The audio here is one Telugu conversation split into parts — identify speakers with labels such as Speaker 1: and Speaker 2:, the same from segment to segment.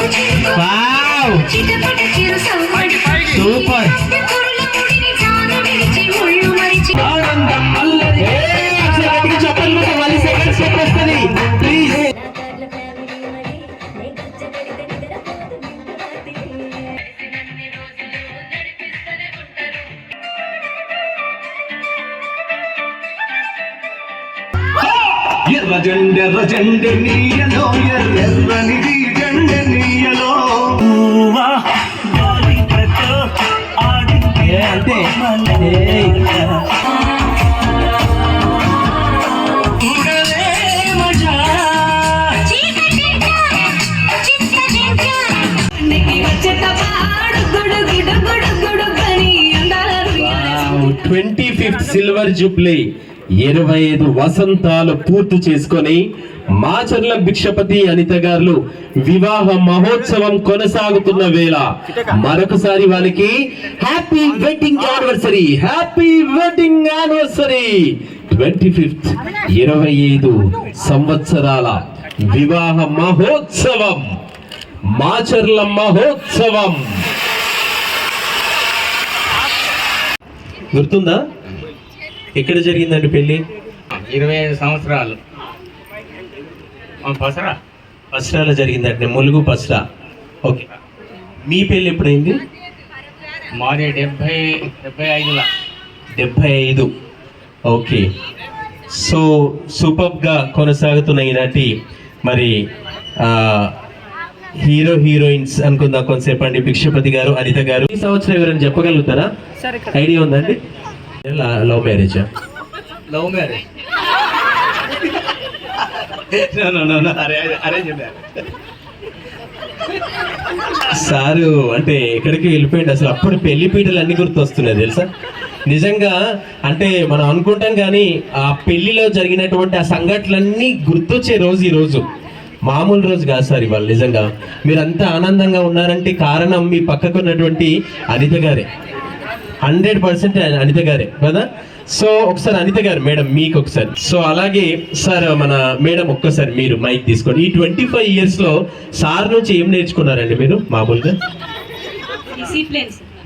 Speaker 1: వావ్.
Speaker 2: చిటపట చిరు సౌండ్
Speaker 1: సూపర్
Speaker 2: కురుల ముడిని
Speaker 1: ట్వంటీ ఫిఫ్త్ సిల్వర్ జూబ్లీ ఇరవై ఐదు వసంతాలు పూర్తి చేసుకొని మాచర్ల భిక్షపతి అనిత గారు వివాహ మహోత్సవం కొనసాగుతున్న వేళ మరొకసారి వాళ్ళకి happy wedding anniversary happy wedding anniversary. Twenty fifth ఇరవై ఐదు సంవత్సరాల వివాహ మహోత్సవం మాచర్ల మహోత్సవం. గుర్తుందా? ఎక్కడ జరిగిందండి పెళ్ళి
Speaker 3: ఇరవై ఐదు సంవత్సరాలు. పసరా
Speaker 1: పసరాలో జరిగిందండి ములుగు పసరా ఓకే. మీ పెళ్ళి ఎప్పుడైంది?
Speaker 3: మాది డెబ్బై డెబ్బై ఐదుల.
Speaker 1: డెబ్బై ఐదు. ఓకే. సో సూపర్గా కొనసాగుతున్న ఈనాటి మరి ఆ, హీరో హీరోయిన్స్ అనుకుందాం కొంతసేపు అండి. భిక్షపతి గారు అనిత గారు. ఈ సంవత్సరం ఎవరైనా చెప్పగలుగుతారా? ఐడియా ఉందండి లవ్ మ్యారేజా
Speaker 3: లవ్ మ్యారేజ్
Speaker 1: సారు అంటే ఎక్కడికి వెళ్ళిపోయింది అసలు అప్పుడు పెళ్ళి పీటలు అన్ని గుర్తొస్తున్నాయి తెలుసా? నిజంగా అంటే మనం అనుకుంటాం కానీ ఆ పెళ్ళిలో జరిగినటువంటి ఆ సంఘటనలన్నీ గుర్తొచ్చే రోజు ఈ రోజు. మామూలు రోజు కాదు సార్ ఇవాళ నిజంగా. మీరంతా ఆనందంగా ఉన్నారంటే కారణం మీ పక్కకు ఉన్నటువంటి అనిత గారే. హండ్రెడ్ పర్సెంట్ అనిత గారే కదా? సో ఒకసారి అనిత గారు మేడం మీకు ఒకసారి. సో అలాగే సార్ మన మేడం ఒక్కసారి మీరు మైక్ తీసుకోండి. ఈ ట్వంటీ ఫైవ్ ఇయర్స్లో సార్ నుంచి ఏం నేర్చుకున్నారండి మీరు మామూలుగా?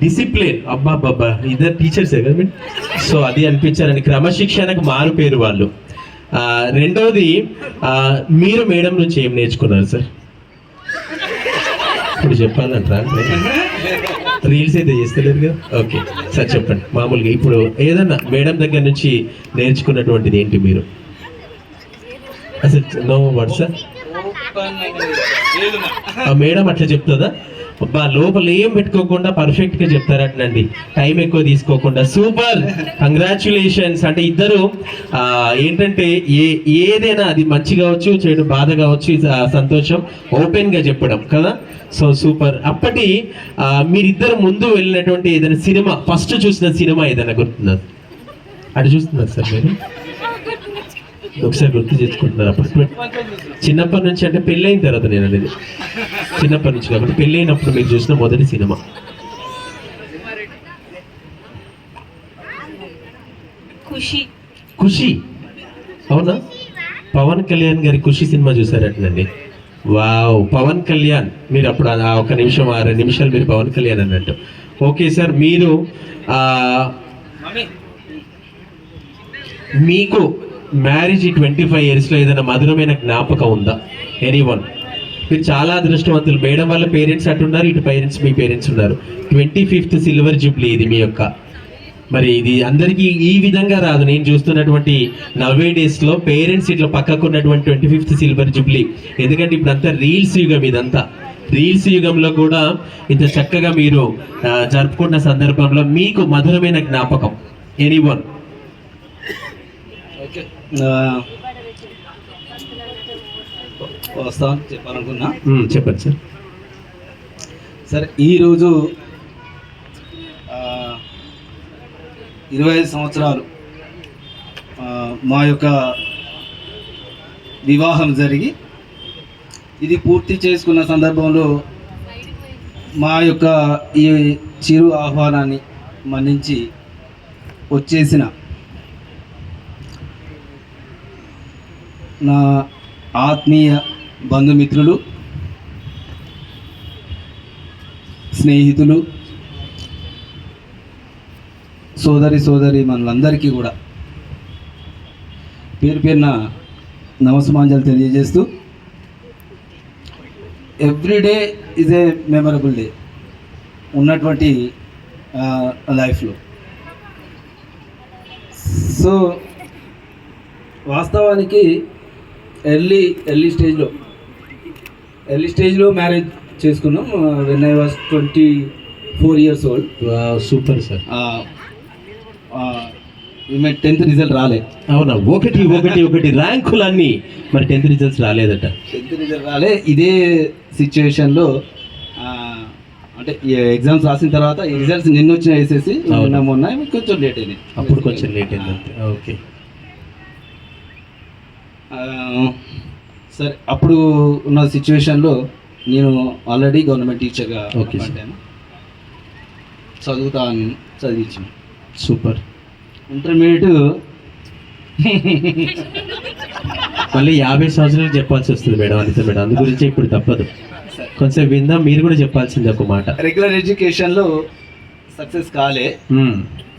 Speaker 1: డిసిప్లిన్ అబ్బా అబ్బా ఇద్దరు టీచర్సే కదా మీరు? సో అది అనిపించారండి. క్రమశిక్షణకు మారు పేరు వాళ్ళు. రెండవది మీరు మేడం నుంచి ఏం నేర్చుకున్నారు సార్? ఇప్పుడు చెప్పాలంటారా? రీల్స్ అయితే చేస్తలేదు కదా ఓకే సార్ చెప్పండి మామూలుగా ఇప్పుడు ఏదన్నా మేడం దగ్గర నుంచి నేర్చుకున్నటువంటిది ఏంటి మీరు అసలు నో వర్డ్ సార్ మేడం అట్లా చెప్తుందా లోపల ఏం పెట్టుకోకుండా పర్ఫెక్ట్గా చెప్తారటండి. టైం ఎక్కువ తీసుకోకుండా. సూపర్! కంగ్రాచులేషన్స్. అంటే ఇద్దరు ఏంటంటే ఏ ఏదైనా అది మంచి కావచ్చు చెడు బాధ కావచ్చు సంతోషం ఓపెన్గా చెప్పడం కదా? So super. అప్పటి మీరిద్దరు ముందు వెళ్ళినటువంటి ఏదైనా సినిమా ఫస్ట్ చూసిన సినిమా ఏదైనా గుర్తున్నారు అటు చూస్తున్నారు సార్ మీరు? ఒకసారి గుర్తు చేసుకుంటున్నారు. అప్పుడు చిన్నప్పటి నుంచి అంటే పెళ్ళైన తర్వాత నేను అనేది. చిన్నప్పటి నుంచి కాబట్టి పెళ్ళైనప్పుడు మీరు చూసిన మొదటి సినిమా.
Speaker 2: ఖుషి.
Speaker 1: ఖుషి. అవునా? పవన్ కళ్యాణ్ గారి ఖుషి సినిమా చూసారటండి. వావ్ పవన్ కళ్యాణ్. మీరు అప్పుడు ఆ ఒక నిమిషం ఆ రెండు నిమిషాలు మీరు పవన్ కళ్యాణ్ అన్నట్టు. ఓకే సార్ మీరు మీకు మ్యారేజ్ ట్వంటీ ఫైవ్ ఇయర్స్లో ఏదైనా మధురమైన జ్ఞాపకం ఉందా? ఎనీ వన్ మీరు చాలా అదృష్టవంతులు. మేడం వాళ్ళ పేరెంట్స్ అట్టున్నారు ఇటు పేరెంట్స్ మీ పేరెంట్స్ ఉన్నారు. ట్వంటీ ఫిఫ్త్ సిల్వర్ జూబ్లీ ఇది మీ యొక్క. మరి ఇది అందరికీ ఈ విధంగా రాదు. నేను చూస్తున్నటువంటి నవ్వే డేస్లో పేరెంట్స్ ఇట్లా పక్కకు ఉన్నటువంటి ట్వంటీ ఫిఫ్త్ సిల్వర్ జూబ్లీ. ఎందుకంటే ఇప్పుడంతా రీల్స్ యుగం ఇదంతా. రీల్స్ యుగంలో కూడా ఇంత చక్కగా మీరు జరుపుకున్న సందర్భంలో మీకు మధురమైన జ్ఞాపకం. ఎనీ వన్
Speaker 4: ఓకే వస్తామని చెప్పాలనుకున్నా.
Speaker 1: చెప్పండి సార్.
Speaker 4: సరే ఈరోజు ఇరవై ఐదు సంవత్సరాలు మా యొక్క వివాహం జరిగి ఇది పూర్తి చేసుకున్న సందర్భంలో మా యొక్క ఈ చిరు ఆహ్వానాన్ని మన్నించి వచ్చేసిన నా ఆత్మీయ బంధుమిత్రులు స్నేహితులు సోదరి సోదరి మనలందరికీ కూడా పేరు పేరున నమస్మాంజలు తెలియజేస్తూ every day is a memorable day ఉన్నటువంటి లైఫ్లో. సో వాస్తవానికి ఎర్లీ ఎర్లీ స్టేజ్లో ఎర్లీ స్టేజ్లో మ్యారేజ్ చేసుకున్నాం. When I was twenty four years old
Speaker 1: super sir.
Speaker 4: Tenth result రాలే.
Speaker 1: అవునా? ఒకటి ఒకటి ఒకటి ర్యాంకులన్నీ మరి టెన్త్ రిజల్ట్స్ రాలేదట.
Speaker 4: టెన్త్ రిజల్ట్ రాలే. ఇదే సిచ్యువేషన్లో అంటే ఎగ్జామ్స్ రాసిన తర్వాత ఈ రిజల్ట్స్ నిన్న వచ్చిన వేసేసి మొన్న కొంచెం లేట్ అయినాయి.
Speaker 1: అప్పుడు కొంచెం లేట్ అయింది ఓకే.
Speaker 4: సరే అప్పుడు ఉన్న సిచ్యువేషన్లో నేను ఆల్రెడీ గవర్నమెంట్ టీచర్గా
Speaker 1: sir.
Speaker 4: పడ్డాను. చదువుతాను చదివించాను.
Speaker 1: సూపర్
Speaker 4: ఇంటర్మీడియట్
Speaker 1: మళ్ళీ యాభై సంవత్సరాలు చెప్పాల్సి వస్తుంది మేడం అనిత మేడం. అందు గురించి ఇప్పుడు తప్పదు. కొంచెం విందాం మీరు కూడా చెప్పాల్సింది ఒక మాట.
Speaker 4: రెగ్యులర్ ఎడ్యుకేషన్లో సక్సెస్ కాలే.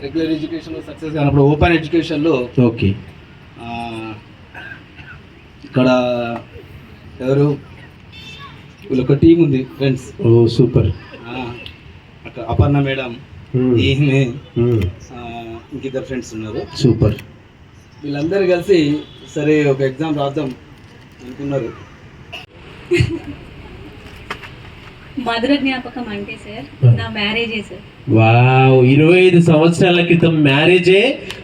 Speaker 4: రెగ్యులర్ ఎడ్యుకేషన్లో సక్సెస్ కానప్పుడు ఓపెన్ ఎడ్యుకేషన్లో
Speaker 1: ఓకే
Speaker 4: ఇక్కడ ఎవరు? వీళ్ళు ఒక టీం ఉంది ఫ్రెండ్స్
Speaker 1: ఓ సూపర్.
Speaker 4: అక్కడ అపర్ణ మేడం. ఈమె ఇంకిద్దరు ఫ్రెండ్స్ ఉన్నారు.
Speaker 1: సూపర్.
Speaker 4: వీళ్ళందరూ కలిసి సరే ఒక ఎగ్జామ్ రాద్దాం అనుకున్నారు.
Speaker 5: మధుర జ్ఞాపకం అంటే సార్ నా మ్యారేజే సార్.
Speaker 1: వావ్ ఇరవై ఐదు సంవత్సరాల క్రితం మ్యారేజే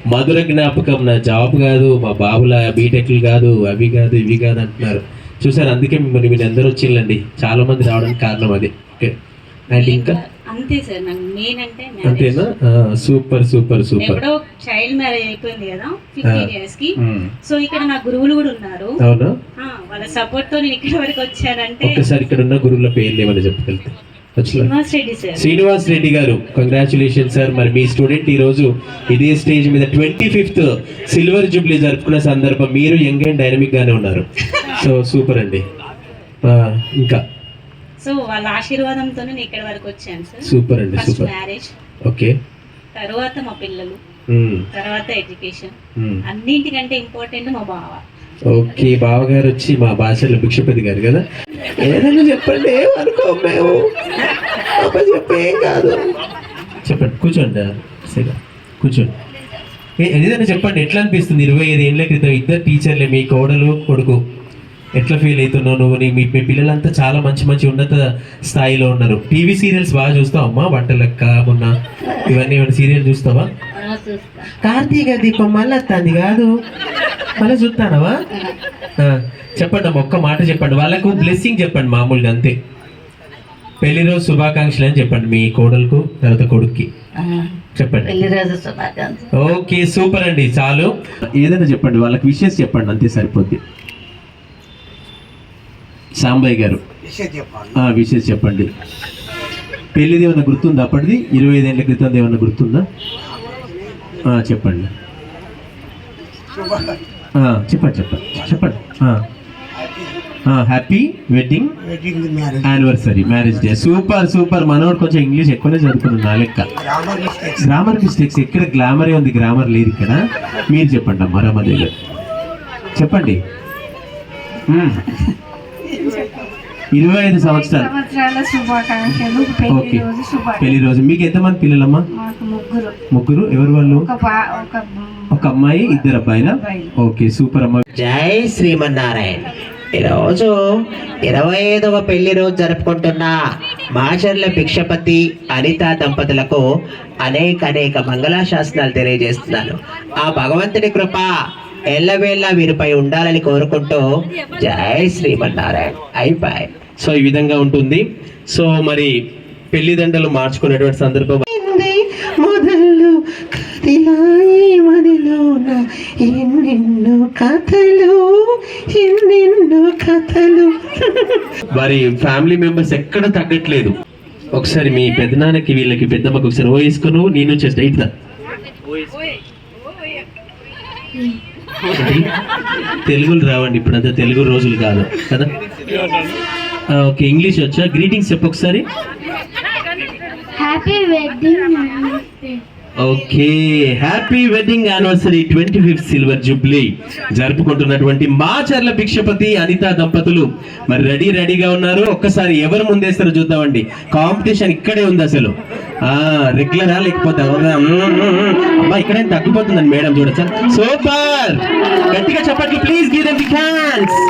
Speaker 1: మధుర జ్ఞాపకం. నా జాబ్ కాదు మా బాబుల బీటెక్లు కాదు అవి కాదు ఇవి కాదు అంటున్నారు. చూసారు అందుకే మిమ్మల్ని మీరు ఎందరో వచ్చిందండి చాలా మంది రావడానికి కారణం అది. ఓకే. అండ్ ఇంకా?
Speaker 5: అంతే సార్ నాకు మెయిన్ అంటే
Speaker 1: అంతేనా? Super super super.
Speaker 5: ఎప్పుడో చైల్డ్ మ్యారేజ్ అయిపోయింది కదా ఫిఫ్టీన్ ఇయర్స్కి.
Speaker 1: మ్మ్.
Speaker 5: సో ఇక్కడ నా గురువులు కూడా ఉన్నారు.
Speaker 1: అవునా?
Speaker 5: ఆ, వాళ్ళ సపోర్ట్తో నేను ఇక్కడ వరకు వచ్చానంటే
Speaker 1: ఒక్కసారి ఇక్కడ ఉన్న గురువుల పేర్లు ఏమైనా చెప్పగలితే వచ్చిన
Speaker 5: శ్రీనివాస్ రెడ్డి
Speaker 1: గారు కంగ్రాచులేషన్ సార్ మరి మీ స్టూడెంట్ ఈ రోజు ఇదే స్టేజ్ మీద ట్వంటీ ఫిఫ్త్ సిల్వర్ జూబ్లీ జరుపుకున్న సందర్భం మీరు యంగ్ అండ్ డైనమిక్ గానే ఉన్నారు. సో సూపర్ అండి. ఇంకా?
Speaker 5: సో వాళ్ళ ఆశీర్వాదంతో నేను ఇక్కడ వరకు వచ్చాను సార్.
Speaker 1: సూపర్ అండి సూపర్
Speaker 5: మ్యారేజ్
Speaker 1: ఓకే
Speaker 5: తర్వాత మా పిల్లలు.
Speaker 1: మ్మ్,
Speaker 5: తర్వాత ఎడ్యుకేషన్
Speaker 1: మ్మ్.
Speaker 5: అన్నింటికంటే ఇంపార్టెంట్ మా బావ.
Speaker 1: ఓకే బావగారు వచ్చి మా భాషలో భిక్షపతి గారు కదా? ఏదైనా చెప్పండి ఏమనుకో మేము. చెప్పేం కాదు. చెప్పండి కూర్చోండి సరే కూర్చోండి. ఏదైనా చెప్పండి ఎట్లా అనిపిస్తుంది? ఇరవై ఐదు ఏళ్ళ క్రితం ఇద్దరు టీచర్లే మీ కోడలు కొడుకు. ఎట్లా ఫీల్ అవుతున్నావు నువ్వు? నీ మీ పిల్లలంతా చాలా మంచి మంచి ఉన్నత స్థాయిలో ఉన్నారు. టీవీ సీరియల్స్ బాగా చూస్తావా అమ్మా? వంటలక్క మొన్న ఇవన్నీ ఏమైనా సీరియల్ చూస్తావా? కార్తీక దీపం మళ్ళీ వస్తుంది కాదు. మళ్ళీ చూస్తానవా? ఆ, చెప్పండి అమ్మ ఒక్క మాట చెప్పండి. వాళ్ళకు బ్లెస్సింగ్ చెప్పండి మామూలుగా అంతే. పెళ్ళి రోజు శుభాకాంక్షలు అని చెప్పండి మీ కోడలకు తర్వాత కొడుక్కి. చెప్పండి.
Speaker 6: పెళ్ళి రోజు శుభాకాంక్షలు.
Speaker 1: ఓకే సూపర్ అండి చాలు. ఏదైనా చెప్పండి వాళ్ళకి విషయస్ చెప్పండి అంతే సరిపోద్ది. సాంబయ్య గారు. విషయస్ చెప్పండి. పెళ్ళిది ఏమైనా గుర్తుందా అప్పటిది? ఇరవై ఐదేళ్ళ క్రితం ఏమైనా గుర్తుందా? చెప్పండి. చెప్పండి చెప్పండి చెప్పండి. Happy wedding anniversary marriage day. Super super. మనోడు కొంచెం ఇంగ్లీష్ ఎక్కువనే చదువుకున్నాను నా లెక్క. గ్రామర్ మిస్టేక్స్ ఎక్కడ గ్లామరే ఉంది? గ్రామర్ లేదు ఇక్కడ. మీరు చెప్పండి అమ్మా రమాదేవి చెప్పండి. ఇరవై ఐదు సంవత్సరాలు. ఓకే.
Speaker 7: పెళ్ళి రోజు శుభాకాంక్షలు
Speaker 1: పెళ్ళి రోజు మీకు ఎంతమంది పిల్లలమ్మా?
Speaker 7: ముగ్గురు.
Speaker 1: ముగ్గురు? ఎవరు వాళ్ళు?
Speaker 7: ఒక
Speaker 1: అమ్మాయి ఇద్దరు అబ్బాయిల. ఓకే సూపర్ అమ్మ.
Speaker 8: జై శ్రీమన్నారాయణ. ఈరోజు ఇరవై ఐదవ పెళ్ళి రోజు జరుపుకుంటున్న మాచర్ల భిక్షపతి అనిత దంపతులకు అనేక అనేక మంగళాశాసనాలు తెలియజేస్తున్నాను. ఆ భగవంతుని కృప ఎల్లవేళ వీరిపై ఉండాలని కోరుకుంటూ జై శ్రీమన్నారాయణ. అయిపోయి
Speaker 1: సో ఈ విధంగా ఉంటుంది. సో మరి పెళ్ళి దండలు మార్చుకునేటువంటి సందర్భం
Speaker 8: మొదలు కదిలాయి మదిలోన ఎన్నెన్నో కథలు ఎన్నెన్నో కథలు.
Speaker 1: వారి ఫ్యామిలీ మెంబర్స్ ఎక్కడ తగ్గట్లేదు. ఒకసారి మీ పెద్దనాన్నకి వీళ్ళకి పెద్దమ్మకి ఒకసారి ఓ వేసుకును నేను చేస్తా ఇట్లా? తెలుగులు రావండి ఇప్పుడంతా తెలుగు రోజులు కాదు కదా? ఓకే ఇంగ్లీష్ వచ్చా? గ్రీటింగ్స్ చెప్పు ఒకసారి.
Speaker 7: Happy wedding
Speaker 1: okay happy wedding anniversary twenty fifth silver jubilee జరుపుకుంటున్నటువంటి Macherla Bhikshapathi Anitha దంపతులు. మరి రెడీ రెడీగా ఉన్నారు? ఒక్కసారి ఎవరు ముందేస్తారో చూద్దామండి. కాంపిటీషన్ ఇక్కడే ఉంది అసలు. ఆ రెగ్యులరా లేకపోతే అబ్బా ఇక్కడే తగ్గిపోతుందండి మేడం చూడచ్చా? సూపర్ గట్టిగా చెప్పండి ప్లీజ్ గివ్ దెమ్ హ్యాండ్స్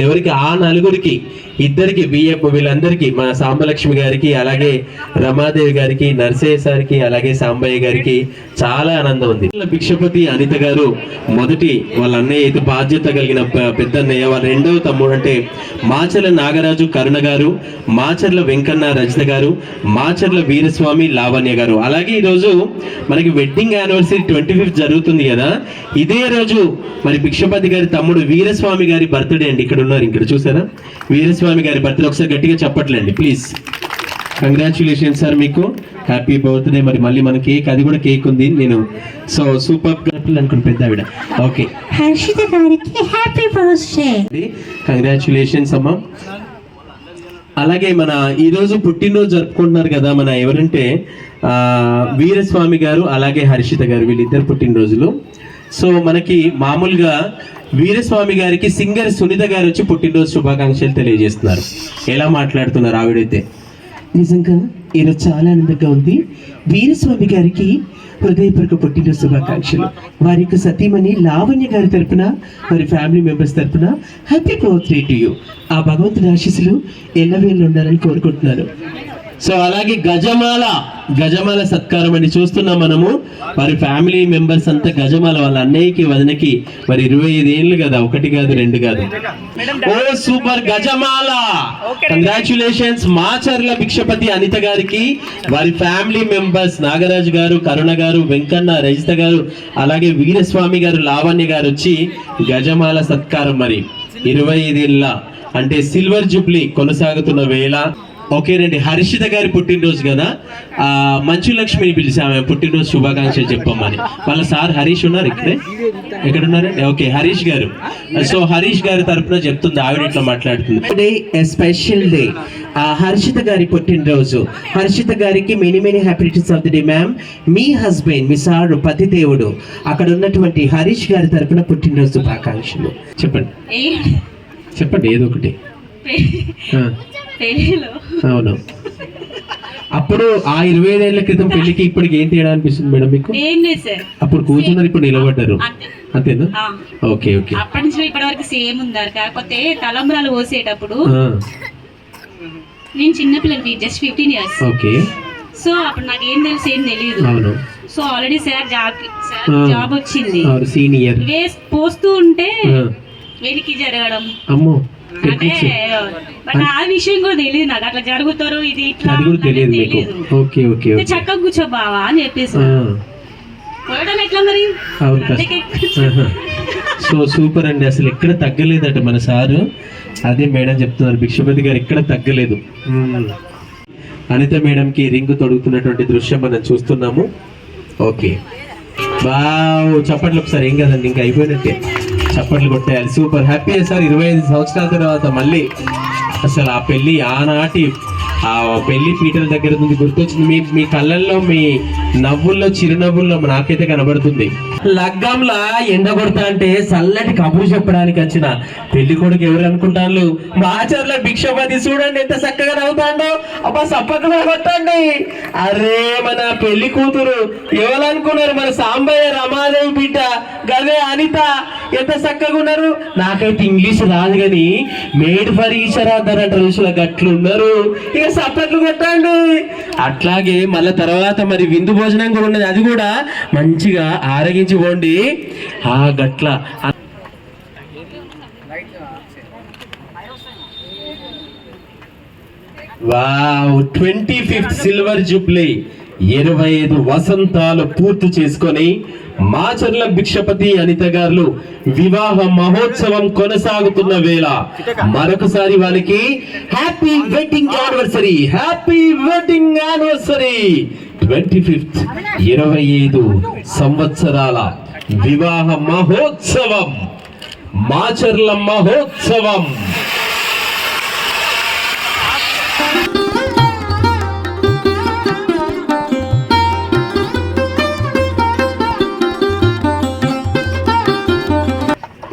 Speaker 1: ఎవరికి ఆ నలుగురికి ఇద్దరికి బియ్యపు వీళ్ళందరికీ మా సాంబలక్ష్మి గారికి అలాగే రమాదేవి గారికి నర్సయ్య సార్కి అలాగే సాంబయ్య గారికి చాలా ఆనందం ఉంది. భిక్షపతి అనిత గారు మొదటి వాళ్ళ అన్నయ్య అయితే బాధ్యత కలిగిన పెద్దన్నయ్య. వాళ్ళ రెండవ తమ్ముడు అంటే మాచర్ల నాగరాజు కరుణ గారు మాచర్ల వెంకన్న రజిత గారు మాచర్ల వీరస్వామి లావణ్య గారు. అలాగే ఈరోజు మనకి వెడ్డింగ్ యానివర్సరీ ట్వంటీ ఫిఫ్త్ జరుగుతుంది కదా. ఇదే రోజు మరి భిక్షపతి గారి తమ్ముడు వీరస్వామి గారి బర్త్డే అండి. ఇక్కడ ఉన్నారు ఇక్కడ చూసారా? వీరస్వామి గారి బర్త్డే ఒకసారి గట్టిగా చెప్పట్లండి ప్లీజ్ కంగ్రాచులేషన్ సార్ మీకు. హ్యాపీ బర్త్డే మరి మళ్ళీ మన కేక్ అది కూడా కేక్ ఉంది. నేను సో సూపర్ అనుకుని పెద్ద ఆవిడ. ఓకే
Speaker 8: హర్షిత గారికి హ్యాపీ బర్త్డే
Speaker 1: కంగ్రాచులేషన్స్ అమ్మా. అలాగే మన ఈ రోజు పుట్టినరోజు జరుపుకుంటున్నారు కదా మన ఎవరంటే ఆ, వీరస్వామి గారు అలాగే హర్షిత గారు వీళ్ళిద్దరు పుట్టినరోజులు. సో మనకి మామూలుగా వీరస్వామి గారికి సింగర్ సునీత గారు వచ్చి పుట్టినరోజు శుభాకాంక్షలు తెలియజేస్తున్నారు. ఎలా మాట్లాడుతున్నారు ఆవిడైతే? నిజంగా ఈరోజు చాలా ఆనందంగా ఉంది. వీరస్వామి గారికి హృదయపూర్వక పుట్టినరోజు శుభాకాంక్షలు. వారి యొక్క సతీమణి లావణ్య గారి తరపున వారి ఫ్యామిలీ మెంబర్స్ తరపున హ్యాపీ బర్త్డే టు యూ. ఆ భగవంతుని ఆశీస్సులు ఎల్లవేళ్ళు ఉండాలని కోరుకుంటున్నాను. సో అలాగే గజమాల గజమాల సత్కారం అని చూస్తున్నాం మనము. వారి ఫ్యామిలీ మెంబర్స్ అంతా గజమాల వాళ్ళ అన్నయ్యకి వదినకి మరి ఇరవై ఐదు ఏళ్ళు కదా ఒకటి కాదు రెండు కాదు. ఓ సూపర్ గజమాల! కంగ్రాచులేషన్స్ మాచర్ల భిక్షపతి అనిత గారికి వారి ఫ్యామిలీ మెంబర్స్ నాగరాజు గారు కరుణ గారు వెంకన్న రజిత గారు అలాగే వీరస్వామి గారు లావణ్య గారు వచ్చి గజమాల సత్కారం మరి. ఇరవై ఐదేళ్ళ అంటే సిల్వర్ జూబ్లీ కొనసాగుతున్న వేళ. ఓకేనండి హర్షిత గారి పుట్టినరోజు కదా. ఆ మంచు లక్ష్మిని పిలిచి ఆమె పుట్టినరోజు శుభాకాంక్షలు చెప్పమ్మని. వాళ్ళ సార్ హరీష్ ఉన్నారు ఇక్కడే? ఎక్కడ ఉన్నారు ఓకే హరీష్ గారు. సో హరీష్ గారి తరపున చెప్తుంది ఆవిడ ఇట్లా మాట్లాడుతుంది. డే స్పెషల్ డే ఆ హర్షిత గారి పుట్టినరోజు. హర్షిత గారికి many many happies of the day ma'am me husband మీ సారు పతి దేవుడు అక్కడ ఉన్నటువంటి హరీష్ గారి తరపున పుట్టినరోజు శుభాకాంక్షలు. చెప్పండి. చెప్పండి ఏదో ఒకటి. అవును. అప్పుడు ఆ ఇరవై ఐదేళ్ళ క్రితం పెళ్ళికి ఇప్పటికి ఏం తేడా అనిపిస్తుంది మేడం మీకు?
Speaker 5: ఏం లేదు సార్.
Speaker 1: అప్పుడు కూర్చున్నారు ఇప్పుడు నిలబడ్డారు.
Speaker 5: అంతే.
Speaker 1: అంతేనా. Okay okay.
Speaker 5: అప్పటి నుంచి ఇప్పటి వరకు సేమ్ ఉందారు కాకపోతే తలంబ్రాలు పోసేటప్పుడు నేను చిన్నపిల్లలకి just fifteen years
Speaker 1: okay.
Speaker 5: So అప్పుడు నాకు ఏం తెలుసు ఏం తెలియదు
Speaker 1: అవును.
Speaker 5: So already sir job. Job వచ్చింది.
Speaker 1: సీనియర్
Speaker 5: వేస్ పోస్తూ ఉంటే వెలికి జరగడం.
Speaker 1: అమ్మో.
Speaker 5: బట్ ఆ విషయం కూడా తెలియదు నాకు. అట్లా జరుగుతారు ఇది ఇట్లా
Speaker 1: అది కూడా తెలియదు మీకు. ఓకే ఓకే
Speaker 5: చక్కగా కూర్చో బావా అని చెప్పేసి ఎట్లా మరి.
Speaker 1: సో సూపర్ అండి. అసలు ఎక్కడ తగ్గలేదట మన సారు. అదే మేడం చెప్తున్నారు భిక్షపతి గారు ఎక్కడ తగ్గలేదు. అనిత మేడంకి రింగ్ తొడుగుతున్నటువంటి దృశ్యం మనం చూస్తున్నాము. ఓకే. బావు చప్పట్లు ఒకసారి ఏం కదండి ఇంకా అయిపోయినట్టే. చప్పట్లు కొట్టేయాలి. సూపర్. Happy sir. ఇరవై ఐదు సంవత్సరాల తర్వాత మళ్ళీ అసలు ఆ పెళ్ళి ఆనాటి ఆ పెళ్ళి పీటల దగ్గర నుంచి గుర్తొచ్చింది. మీ మీ కళ్ళల్లో మీ నవ్వుల్లో చిరునవ్వుల్లో నాకైతే కనబడుతుంది. లగ్గంలా ఎండ కొడతా అంటే చల్లటి కబురు చెప్పడానికి వచ్చిన పెళ్ళి కొడుకు ఎవరు అనుకుంటాను మాచర్ల భిక్షపతి చూడండి ఎంత చక్కగా నవ్వుతాడో. అబ్బా సప్పకుండా కొట్టండి. అరే మన పెళ్ళి కూతురు ఎవరనుకున్నారు మన సాంబయ్య రమాదేవి బిడ్డ గదే అనిత ఎంత చక్కగా ఉన్నారు? నాకైతే ఇంగ్లీష్ రాదు కానీ మేడ్ ఫర్ ఈచర్ అంటారంట ఋషుల గట్లు ఉన్నారు ఇక సప్పట్లు కొట్టండి. అట్లాగే మళ్ళీ తర్వాత మరి విందు భోజనం కూడా ఉన్నది. అది కూడా మంచిగా ఆరగించి పోండి ఆ గట్ల. Wow twenty fifth silver jubilee. ఇరవై ఐదు వసంతాలు పూర్తి చేసుకొని మాచర్ల భిక్షపతి అనిత గారు వివాహ మహోత్సవం కొనసాగుతున్న వేళ మరొకసారి వాళ్ళకి happy wedding anniversary happy wedding anniversary. Twenty fifth ఇరవై ఐదు సంవత్సరాల వివాహ మహోత్సవం. మాచర్ల మహోత్సవం.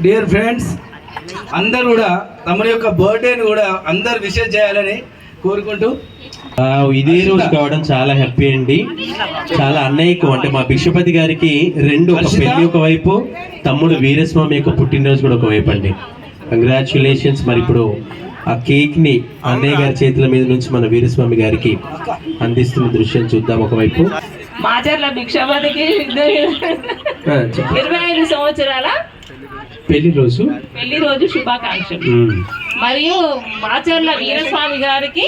Speaker 4: డియర్ ఫ్రెండ్స్ అందరు కూడా తమ యొక్క బర్త్డేని కూడా అందరు విషెస్ చేయాలని కోరుకుంటూ
Speaker 1: ఇదే రోజు కావడం చాలా హ్యాపీ అండి. చాలా అన్నయ్యకు అంటే మా భిక్షపతి గారికి రెండు ఒక? పెళ్ళి ఒకవైపు తమ్ముడు వీరస్వామి యొక్క పుట్టినరోజు కూడా ఒకవైపు అండి. కంగ్రాచులేషన్స్ మరి ఇప్పుడు ఆ కేక్ని అన్నయ్య గారి చేతుల మీద నుంచి మన వీరస్వామి గారికి అందిస్తున్న దృశ్యం చూద్దాం ఒకవైపు.
Speaker 6: మాచర్ల భిక్షపతికి
Speaker 1: ఆ, చెప్పు.
Speaker 6: ఇరవై ఐదు సంవత్సరాల
Speaker 1: పెళ్ళి రోజు?
Speaker 6: పెళ్ళి రోజు శుభాకాంక్షలు. మరియు మాచర్ల వీరస్వామి గారికి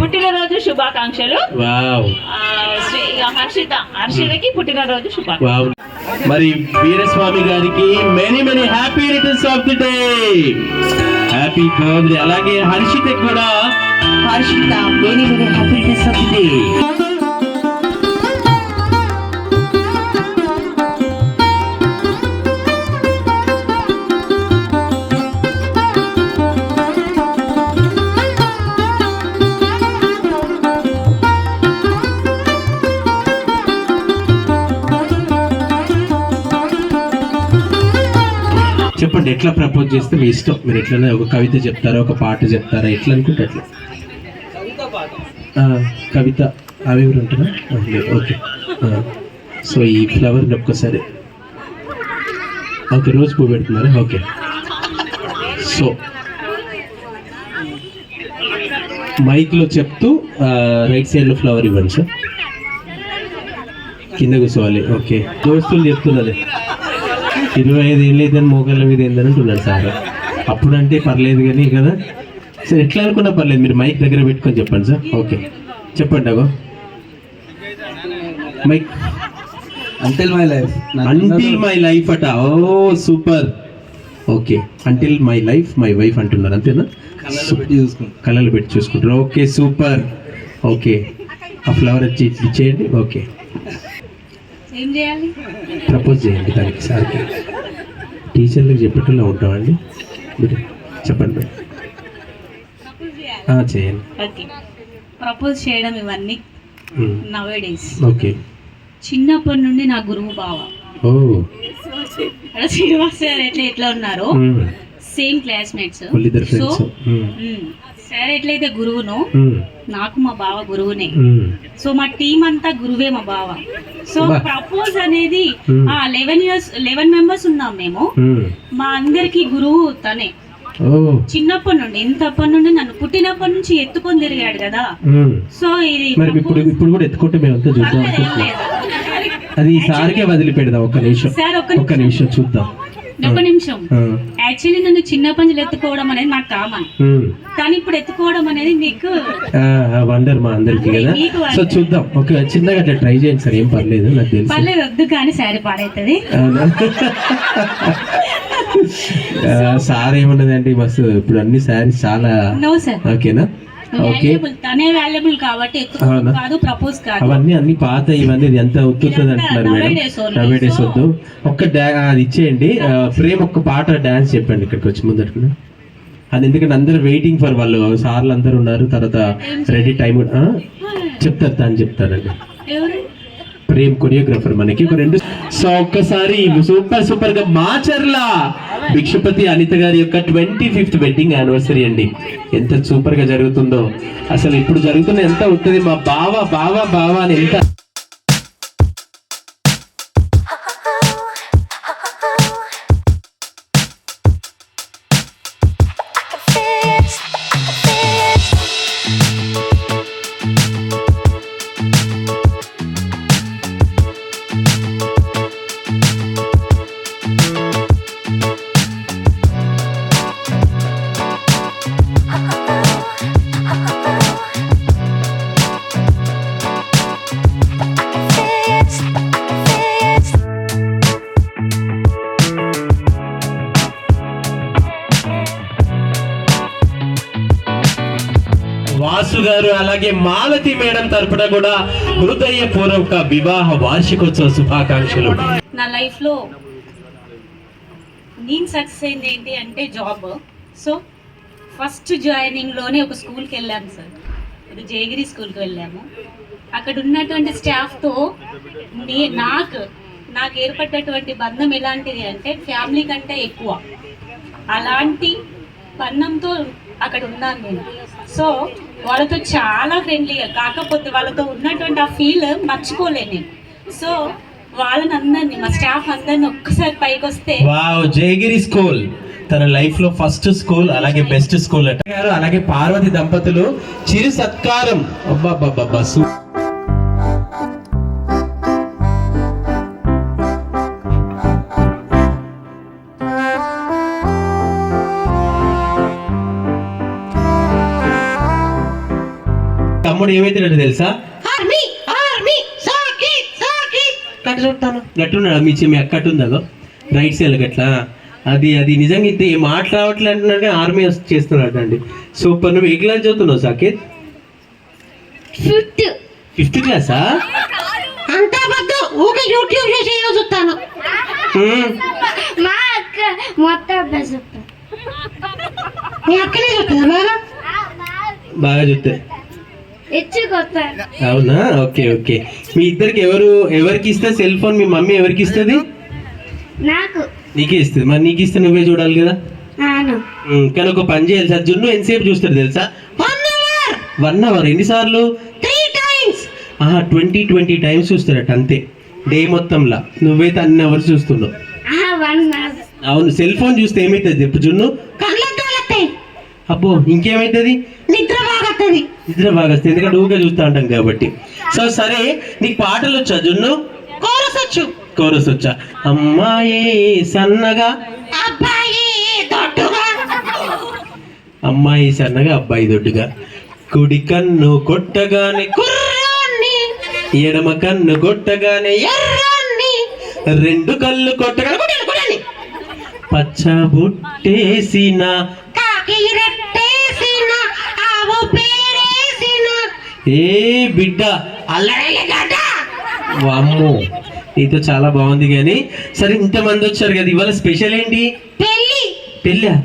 Speaker 6: పుట్టినరోజు శుభాకాంక్షలు.
Speaker 1: వావ్.
Speaker 6: ఆ, శ్రీ హర్షిత హర్షితకి పుట్టినరోజు శుభాకాంక్షలు.
Speaker 1: వావ్. మరి వీరస్వామి గారికి many many happy returns of the day happy birthday అలాగే హర్షిత కూడా Harshitha many many happy returns of the day చెప్పండి ఎట్లా ప్రపోజ్ చేస్తే మీ ఇష్టం? మీరు ఎట్లనే ఒక కవిత చెప్తారా ఒక పాట చెప్తారా ఎట్లా అనుకుంటే అట్లా? కవిత అవి ఎవరు ఉంటున్నా ఓకే సో ఈ ఫ్లవర్ని ఒక్కసారి. ఓకే రోజు పువ్వు పెడుతున్నారా? ఓకే. సో మైక్లో చెప్తూ రైట్ సైడ్లో ఫ్లవర్ ఇవ్వండి సార్ కింద కూర్చోవాలి ఓకే. దోస్తులు చెప్తున్నది. ఇరవై ఐదు ఏళ్ళు అయితే మోకాళ్ళ మీద ఏందని అంటున్నాడు సార్. అప్పుడంటే పర్లేదు కానీ కదా? సార్ ఎట్లా అనుకున్నా పర్లేదు మీరు మైక్ దగ్గర పెట్టుకొని చెప్పండి సార్. ఓకే. చెప్పండి అగో. Mike.
Speaker 4: Until my life
Speaker 1: until my life అట. ఓ super. Okay. Until my life my wife అంటున్నారు అంతేనా? కళ్ళలు పెట్టి చూసుకుంటారు. Okay super. ఓకే. ఆ ఫ్లవర్ వచ్చి ఇచ్చేయండి. ఓకే.
Speaker 5: ఏం చేయాలి?
Speaker 1: ప్రపోజ్ చేయండి దానికి సార్కి. టీచర్లకు చెప్పేటోళ్ళ ఉంటామండి. మీరు చెప్పండి చేయండి.
Speaker 5: ఓకే ప్రపోజ్ చేయడం ఇవన్నీ నవే డేస్
Speaker 1: ఓకే
Speaker 5: చిన్నప్పటి నుండి నా గురువు బావ.
Speaker 1: ఓ.
Speaker 5: శ్రీనివాస్ సార్ ఎట్లా ఎట్లా ఉన్నారో? సేమ్ క్లాస్మేట్స్ సో సార్ ఎట్లయితే గురువునో. నాకు మా బావ గురువునే. సో మా టీం అంతా గురువే మా బావ. సో. ప్రపోజ్ అనేది. ఆ లెవెన్ ఇయర్స్ లెవెన్ మెంబర్స్ ఉన్నాం మేము. మా అందరికి గురువు తనే. చిన్నప్పటి నుండి ఇంతప్పటి నుండి నన్ను పుట్టినప్పటి నుంచి ఎత్తుకొని తిరిగాడు కదా. సో ఇది
Speaker 1: ఇప్పుడు ఇప్పుడు కూడా ఎత్తుకుంటే చూద్దాం.
Speaker 5: ఏం
Speaker 1: అనుకుంటున్నాం
Speaker 5: లేదు.
Speaker 1: అది వదిలిపెడదాం ఒక్క నిమిషం.
Speaker 5: ఒక్క
Speaker 1: నిమిషం చూద్దాం.
Speaker 5: ఒక నిమిషం. యాక్చువల్లీ నన్ను చిన్న పంజలు ఎత్తుకోవడం అనేది నాకు కామన్. కానీ ఇప్పుడు ఎత్తుకోవడం అనేది మీకు
Speaker 1: వండర్ మా అందరికి కదా. సో చూద్దాం. ఒక చిన్నగా అట్లా ట్రై చేయండి సార్ ఏం పర్లేదు నాకు తెలుసు.
Speaker 5: పర్లేదు వద్దు కానీ శారీ పాడైతుంది.
Speaker 1: సార్ ఏమన్నదండి? మస్తు ఇప్పుడు అన్ని శారీస్ చాలా
Speaker 5: సార్
Speaker 1: ఓకేనా? ఓకే
Speaker 5: వాల్యుబుల్ తనే వాల్యుబుల్ కాబట్టి ఎత్తుకోవడం
Speaker 1: అవునా?
Speaker 5: కాదు ప్రపోజ్ కాదు.
Speaker 1: అవన్నీ అన్ని పాత ఇవన్నీ ఎంత ఉత్తుతుంది అంటున్నారు మేడం?
Speaker 5: So-
Speaker 1: వద్దు. ఒక్క అది ఇచ్చేయండి. ప్రేమ్ ఒక్క పాట డాన్స్ చెప్పండి ఇక్కడికి వచ్చి ముందర అది ఎందుకంటే అందరు వెయిటింగ్ ఫర్ వాళ్ళు. సార్లు అందరు ఉన్నారు తర్వాత రెడీ టైం చెప్తారు తను చెప్తారండి ప్రేమ్ కొరియోగ్రాఫర్ మనకి ఒక రెండు సో ఒక్కసారి సూపర్ సూపర్గా మాచర్ల భిక్షపతి అనిత గారి యొక్క ట్వంటీ ఫిఫ్త్ వెడ్డింగ్ యానివర్సరీ అండి. ఎంత సూపర్గా జరుగుతుందో. అసలు ఇప్పుడు జరుగుతున్న ఎంత ఉంటుంది మా బావ బావ బావ అని ఎంత అలాగే మాలతి మేడం తరపున కూడా హృదయపూర్వక వివాహ వార్షికోత్సవ శుభాకాంక్షలు.
Speaker 5: నా లైఫ్లో నేను సక్సెస్ అయింది ఏంటి అంటే జాబ్. సో ఫస్ట్ జాయినింగ్లోనే ఒక స్కూల్కి వెళ్ళాము సార్. ఇది జయగిరి స్కూల్కి వెళ్ళాము. అక్కడ ఉన్నటువంటి స్టాఫ్తో నే నాకు నాకు ఏర్పడ్డటువంటి బంధం ఎలాంటిది అంటే ఫ్యామిలీ కంటే ఎక్కువ. అలాంటి బంధంతో అక్కడ ఉన్నాను నేను. సో వాళ్ళతో చాలా ఫ్రెండ్లీగా కాకపోతే వాళ్ళతో ఉన్నటువంటి ఆ ఫీల్ మర్చిపోలే నేను. సో వాళ్ళని అందరినీ మా స్టాఫ్ అందరిని ఒక్కసారి పైకి వస్తే
Speaker 1: వావ్ జయగిరి స్కూల్ తన లైఫ్లో ఫస్ట్ స్కూల్ అలాగే బెస్ట్ స్కూల్ అట. గారు అలాగే పార్వతి దంపతులు చిరు సత్కారం. అబ్బాబ్బాబ్బా తమ్ముడు ఏమైతున్నాడు తెలుసా? కట్టు చూస్తాను గట్టున్నాడు? మీ చె- మీ అక్క ఉందో రైట్ సైడ్ గట్లా. అది అది నిజంగా ఇంత ఏం మాట్లాడట్లే అంటున్నాడు ఆర్మీ చేస్తున్నాడు అండి సూపర్. నువ్వు ఏ క్లాస్ చదువుతున్నావు సాకేత్?
Speaker 7: ఫిఫ్త్.
Speaker 1: ఫిఫ్త్ క్లాసా?
Speaker 8: అంతా బద్దు ఊకే యూట్యూబ్ చేసి ఏదో చూస్తాను.
Speaker 7: మా అక్క మొత్తం అభ్యాసం
Speaker 8: మీ అక్కనే చూస్తుందా బాగా?
Speaker 1: బాగా అవునా? Okay okay. మీ ఇద్దరికి ఎవరు ఎవరికి ఇస్తే సెల్ ఫోన్? మీ మమ్మీ ఎవరికి ఇస్తుంది?
Speaker 7: నాకు.
Speaker 1: నీకే ఇస్తుంది. మరి నీకు ఇస్తే నువ్వే చూడాలి కదా? కానీ ఒక పని చేయాలి సార్. జున్ను ఎంతసేపు చూస్తాడు తెలుసా?
Speaker 8: One hour!
Speaker 1: ఎన్నిసార్లు?
Speaker 8: Three times!
Speaker 1: ఆహా ట్వంటీ ట్వంటీ టైమ్స్ చూస్తాడట అంతే. డే మొత్తంలా. నువ్వైతే అన్ని అవర్స్ చూస్తున్నావు.
Speaker 7: వన్
Speaker 1: అవును సెల్ ఫోన్ చూస్తే ఏమవుతుంది చెప్పు జున్ను? అబ్బో ఇంకేమైతుంది?
Speaker 8: నిద్ర
Speaker 1: బాగా వస్తుంది ఎందుకంటే ఊగా చూస్తూ ఉంటాం కాబట్టి. సో సరే నీకు పాటలు వచ్చా జున్ను?
Speaker 8: కోరస్ వచ్చు
Speaker 1: కోరస్ వచ్చా అమ్మాయి సన్నగా.
Speaker 8: అబ్బాయి దొడ్డుగా.
Speaker 1: అమ్మాయి సన్నగా అబ్బాయి దొడ్డుగా. కుడి కన్ను కొట్టగానే
Speaker 8: కుర్రాన్ని.
Speaker 1: ఎడమ కన్ను కొట్టగానే
Speaker 8: ఎర్రాన్ని.
Speaker 1: రెండు కళ్ళు కొట్టగానే పచ్చ బుట్టేసిన ఏ బిడ్డ? వామ్మో. నీతో చాలా బాగుంది కానీ సరే ఇంతమంది వచ్చారు కదా ఇవాళ స్పెషల్ ఏంటి?
Speaker 8: పెళ్ళి.
Speaker 1: పెళ్ళా?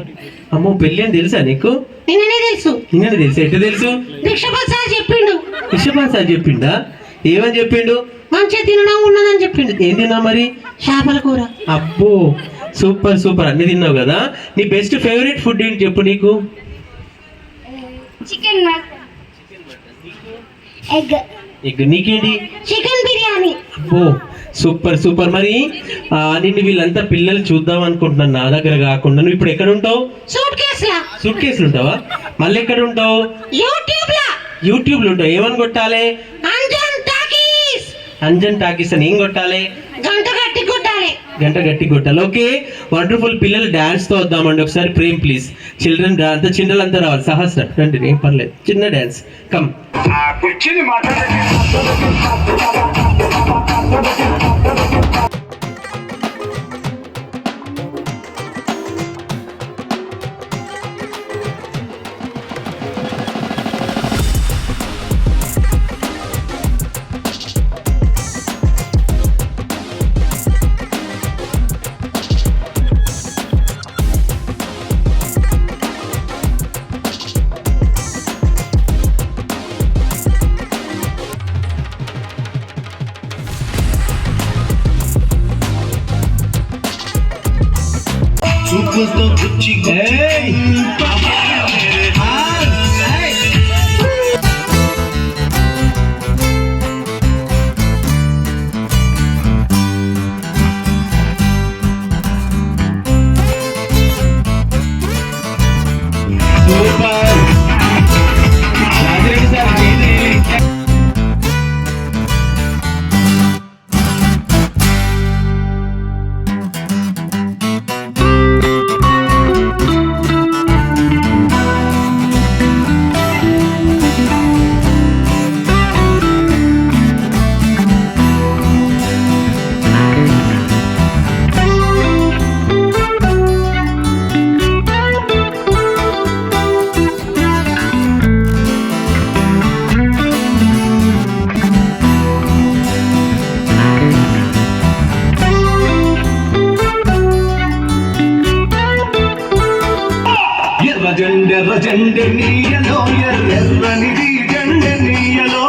Speaker 1: అమ్మో పెళ్ళి అని తెలుసా నీకు?
Speaker 8: నిన్ననే తెలుసు.
Speaker 1: నిన్న తెలుసు? ఎట్లా తెలుసు?
Speaker 8: భిక్షపతి సార్ చెప్పిండు.
Speaker 1: సార్ చెప్పిండా? ఏమని చెప్పిండు?
Speaker 8: మంచిగా తినడం ఉన్నదని చెప్పిండు.
Speaker 1: ఏం తిన్నావు మరి?
Speaker 8: చేపల కూర.
Speaker 1: అబ్బో సూపర్ సూపర్. అన్ని తిన్నావు కదా? నీ బెస్ట్ ఫేవరెట్ ఫుడ్ ఏంటి చెప్పు నీకు?
Speaker 7: Chicken egg.
Speaker 1: నీకు నీకేంటి?
Speaker 8: చికెన్ బిర్యానీ.
Speaker 1: అబ్బో సూపర్ సూపర్. మరి నిన్ను వీళ్ళంతా పిల్లలు చూద్దాం అనుకుంటున్నాను నా దగ్గర కాకుండా. నువ్వు ఇప్పుడు ఎక్కడ ఉంటావు?
Speaker 8: సూట్ కేసులా?
Speaker 1: సూట్ కేసులు ఉంటావా? మళ్ళీ ఎక్కడ ఉంటావు?
Speaker 8: యూట్యూబ్
Speaker 1: యూట్యూబ్లో ఉంటావు. ఏమని కొట్టాలి?
Speaker 8: అంజన్ టాకీస్
Speaker 1: అని ఏం కొట్టాలి?
Speaker 8: గంట గట్టి కొట్టాలి.
Speaker 1: గంట గట్టి కొట్టాలి. ఓకే వండర్ఫుల్ పిల్లలు డాన్స్తో వద్దామండి. ఒకసారి ప్రేమ్ ప్లీజ్ చిల్డ్రన్ అంతా చిన్నలు అంతా రావాలి. సహస్ర రండి ఏం పర్లేదు. చిన్న డాన్స్ కమ్
Speaker 9: కూర్చుని
Speaker 2: ఎర్ర జండె నీయలో ఎర్రనిది జండె నీయలో.